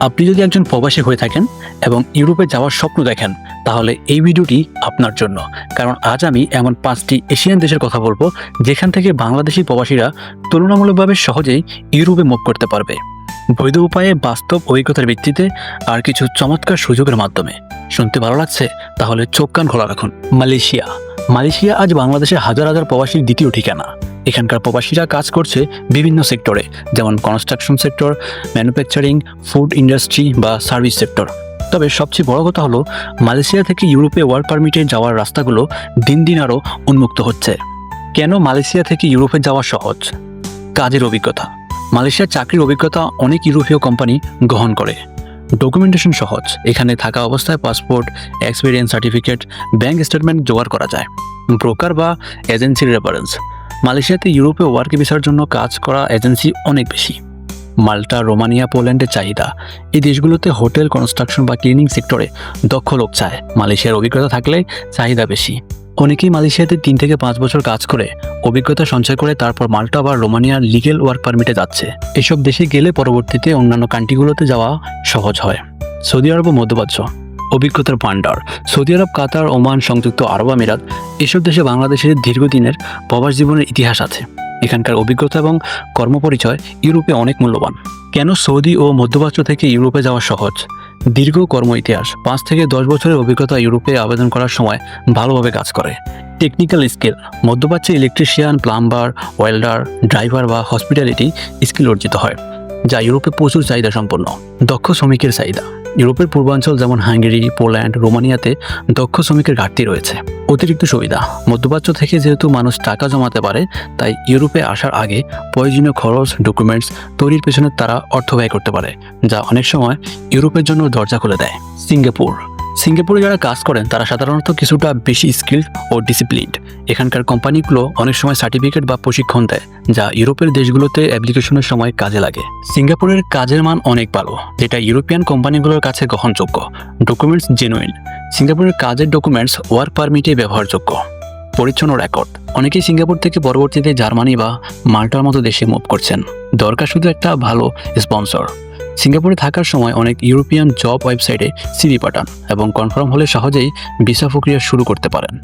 আপনি যদি একজন প্রবাসী হয়ে থাকেন এবং ইউরোপে যাওয়ার স্বপ্ন দেখেন, তাহলে এই ভিডিওটি আপনার জন্য। কারণ আজ আমি এমন পাঁচটি এশিয়ান দেশের কথা বলব, যেখান থেকে বাংলাদেশি প্রবাসীরা তুলনামূলকভাবে সহজেই ইউরোপে মুভ করতে পারবে। বৈধ উপায়ে বাস্তব অভিজ্ঞতার ভিত্তিতে আর কিছু চমৎকার সুযোগের মাধ্যমে। শুনতে ভালো লাগছে? তাহলে চোখ কান খোলা রাখুন। মালয়েশিয়া। মালয়েশিয়া আজ বাংলাদেশের হাজার হাজার প্রবাসীর দ্বিতীয় ঠিকানা। এখানকার প্রবাসীরা কাজ করছে বিভিন্ন সেক্টরে, যেমন construction sector manufacturing food industry বা সার্ভিস সেক্টর তবে সবচেয়ে বড় কথা হলো, মালয়েশিয়া থেকে ইউরোপে ওয়ার্ক পারমিটে যাওয়ার রাস্তাগুলো দিন দিন আরও উন্মুক্ত হচ্ছে। কেন মালয়েশিয়া থেকে ইউরোপে যাওয়া সহজ? কাজের অভিজ্ঞতা। মালয়েশিয়ার চাকরির অভিজ্ঞতা অনেক ইউরোপীয় কোম্পানি গ্রহণ করে। ডকুমেন্টেশন সহজ। এখানে থাকা অবস্থায় passport experience certificate bank statement জোগাড় করা যায়। ব্রোকার বা এজেন্সির রেফারেন্স মালয়েশিয়াতে ইউরোপে ওয়ার্ক ভিসার জন্য কাজ করা এজেন্সি অনেক বেশি। মাল্টা, রোমানিয়া, পোল্যান্ডের চাহিদা। এই দেশগুলোতে হোটেল, কনস্ট্রাকশন বা ক্লিনিং সেক্টরে দক্ষ লোক চায়। মালয়েশিয়ার অভিজ্ঞতা থাকলে চাহিদা বেশি। অনেকেই মালয়েশিয়াতে তিন থেকে পাঁচ বছর কাজ করে, অভিজ্ঞতা সঞ্চয় করে তারপর মাল্টা বা রোমানিয়ার লিগেল ওয়ার্ক পারমিটে যাচ্ছে। এসব দেশে গেলে পরবর্তীতে অন্যান্য কান্ট্রিগুলোতে যাওয়া সহজ হয়। সৌদি আরব ও মধ্যপ্রাচ্য। অভিজ্ঞতার ভাণ্ডার। সৌদি আরব, কাতার, ওমান, সংযুক্ত আরব আমিরাত এসব দেশে বাংলাদেশের দীর্ঘদিনের প্রবাস জীবনের ইতিহাস আছে। এখানকার অভিজ্ঞতা এবং কর্মপরিচয় ইউরোপে অনেক মূল্যবান। কেন সৌদি ও মধ্যপ্রাচ্য থেকে ইউরোপে যাওয়া সহজ? দীর্ঘ কর্ম ইতিহাস, পাঁচ থেকে দশ বছরের অভিজ্ঞতা ইউরোপে আবেদন করার সময় ভালোভাবে কাজ করে। টেকনিক্যাল স্কিল, মধ্যপ্রাচ্যে ইলেকট্রিশিয়ান, প্লাম্বার, ওয়েল্ডার, ড্রাইভার বা হসপিটালিটি স্কিল অর্জিত হয়, যা ইউরোপে প্রচুর চাহিদা সম্পন্ন, দক্ষ শ্রমিকের চাহিদা। ইউরোপের পূর্বাঞ্চল যেমন হাঙ্গেরি, পোল্যান্ড, রোমানিয়াতে দক্ষ শ্রমিকের ঘাটতি রয়েছে। অতিরিক্ত সুবিধা, মধ্যপ্রাচ্য থেকে যেহেতু মানুষ টাকা জমাতে পারে, তাই ইউরোপে আসার আগে প্রয়োজনীয় খরচ ডকুমেন্টস তৈরির পেছনে তারা অর্থ ব্যয় করতে পারে, যা অনেক সময় ইউরোপের জন্য দরজা খুলে দেয়। সিঙ্গাপুর সিঙ্গাপুরে যারা কাজ করেন, তারা সাধারণত কিছুটা বেশি স্কিল্ড ও ডিসিপ্লিনড এখানকার কোম্পানিগুলো অনেক সময় সার্টিফিকেট বা প্রশিক্ষণ দেয়, যা ইউরোপের দেশগুলোতে অ্যাপ্লিকেশনের সময় কাজে লাগে। সিঙ্গাপুরের কাজের মান অনেক ভালো, যেটা ইউরোপিয়ান কোম্পানিগুলোর কাছে গ্রহণযোগ্য। ডকুমেন্টস জেনুইন সিঙ্গাপুরের কাজের ডকুমেন্টস ওয়ার্ক পারমিটে ব্যবহারযোগ্য। পরিচ্ছন্ন রেকর্ড অনেকেই সিঙ্গাপুর থেকে পরবর্তীতে জার্মানি বা মাল্টার মতো দেশে মুভ করছেন। দরকার শুধু একটা ভালো স্পন্সর সিঙ্গাপুরে থাকার সময় অনেক ইউরোপিয়ান জব ওয়েবসাইটে সিভি পাঠান এবং কনফার্ম হলে সহজেই ভিসা প্রক্রিয়া শুরু করতে পারেন।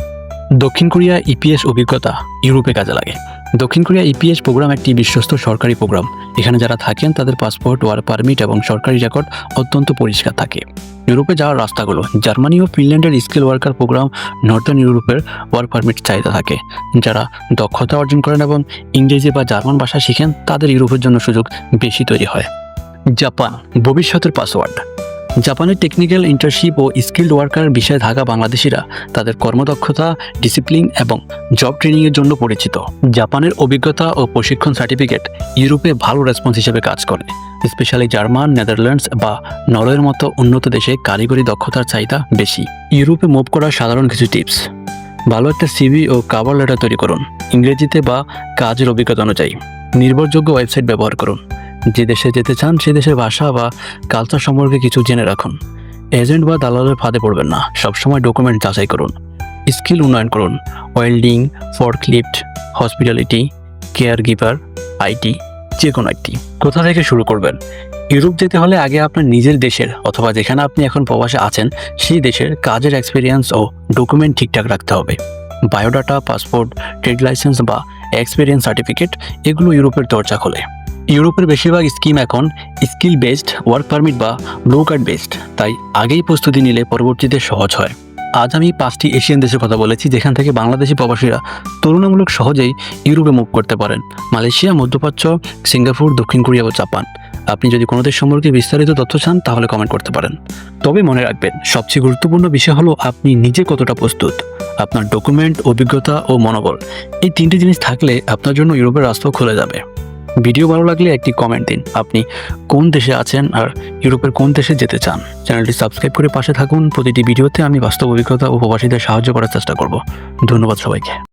দক্ষিণ কোরিয়া ইপিএস অভিজ্ঞতা ইউরোপে কাজে লাগে। দক্ষিণ কোরিয়া ইপিএস প্রোগ্রাম একটি বিশ্বস্ত সরকারি প্রোগ্রাম। এখানে যারা থাকেন, তাদের পাসপোর্ট ওয়ার পারমিট এবং সরকারি রেকর্ড অত্যন্ত পরিষ্কার থাকে। ইউরোপে যাওয়ার রাস্তাগুলো, জার্মানি ও ফিনল্যান্ডের স্কিল ওয়ার্কার প্রোগ্রাম নর্থার্ন ইউরোপের ওয়ার্ক পারমিট চাহিদা থাকে। যারা দক্ষতা অর্জন করেন এবং ইংরেজি বা জার্মান ভাষা শিখেন, তাদের ইউরোপের জন্য সুযোগ বেশি তৈরি হয়। জাপান, ভবিষ্যতের পাসওয়ার্ড। জাপানের টেকনিক্যাল ইন্টার্নশিপ ও স্কিল্ড ওয়ার্কার বিষয়ে থাকা বাংলাদেশিরা তাদের কর্মদক্ষতা ডিসিপ্লিন এবং জব ট্রেনিংয়ের জন্য পরিচিত। জাপানের অভিজ্ঞতা ও প্রশিক্ষণ সার্টিফিকেট ইউরোপে ভালো রেসপন্স হিসেবে কাজ করে। স্পেশালি জার্মান, নেদারল্যান্ডস বা নরওয়ের মতো উন্নত দেশে কারিগরি দক্ষতার চাহিদা বেশি। ইউরোপে মুভ করার সাধারণ কিছু টিপস ভালো একটা সিভি ও কাভার লেটার তৈরি করুন। ইংরেজিতে বা কাজের অভিজ্ঞতা অনুযায়ী। নির্ভরযোগ্য ওয়েবসাইট ব্যবহার করুন। যে দেশে যেতে চান, সে দেশের ভাষা বা কালচার সম্পর্কে কিছু জেনে রাখুন। এজেন্ট বা দালালের ফাঁদে পড়বেন না। সবসময় ডকুমেন্ট যাচাই করুন। স্কিল উন্নয়ন করুন। Welding forklift hospitality care giver IT যে কোনো একটি। কোথা থেকে শুরু করবেন? ইউরোপ যেতে হলে আগে আপনার নিজের দেশের অথবা যেখানে আপনি এখন প্রবাসে আছেন, সেই দেশের কাজের এক্সপিরিয়েন্স ও ডকুমেন্ট ঠিকঠাক রাখতে হবে। বায়োডাটা পাসপোর্ট ট্রেড লাইসেন্স বা এক্সপিরিয়েন্স সার্টিফিকেট এগুলো ইউরোপের দরজা খোলে। ইউরোপের বেশিরভাগ স্কিম এখন স্কিল বেসড ওয়ার্ক পারমিট বা ব্লু কার্ড বেসড তাই আগেই প্রস্তুতি নিলে পরবর্তীতে সহজ হয়। আজ আমি পাঁচটি এশিয়ান দেশের কথা বলেছি, যেখান থেকে বাংলাদেশি প্রবাসীরা তুলনামূলক সহজেই ইউরোপে মুভ করতে পারেন। মালয়েশিয়া, মধ্যপ্রাচ্য, সিঙ্গাপুর, দক্ষিণ কোরিয়া ও জাপান। আপনি যদি কোনো দেশ সম্পর্কে বিস্তারিত তথ্য চান, তাহলে কমেন্ট করতে পারেন। তবে মনে রাখবেন, সবচেয়ে গুরুত্বপূর্ণ বিষয় হলো আপনি নিজে কতটা প্রস্তুত। আপনার ডকুমেন্ট অভিজ্ঞতা ও মনোবল, এই তিনটি জিনিস থাকলে আপনার জন্য ইউরোপের রাস্তাও খুলে যাবে। ভিডিও ভালো লাগলে একটি কমেন্ট দিন। আপনি কোন দেশে আছেন আর ইউরোপের কোন দেশে যেতে চান, চ্যানেলটি সাবস্ক্রাইব করে পাশে থাকুন। প্রতিটি ভিডিওতে আমি বাস্তব অভিজ্ঞতা ও প্রবাসীদের সাহায্য করার চেষ্টা করব। ধন্যবাদ সবাইকে।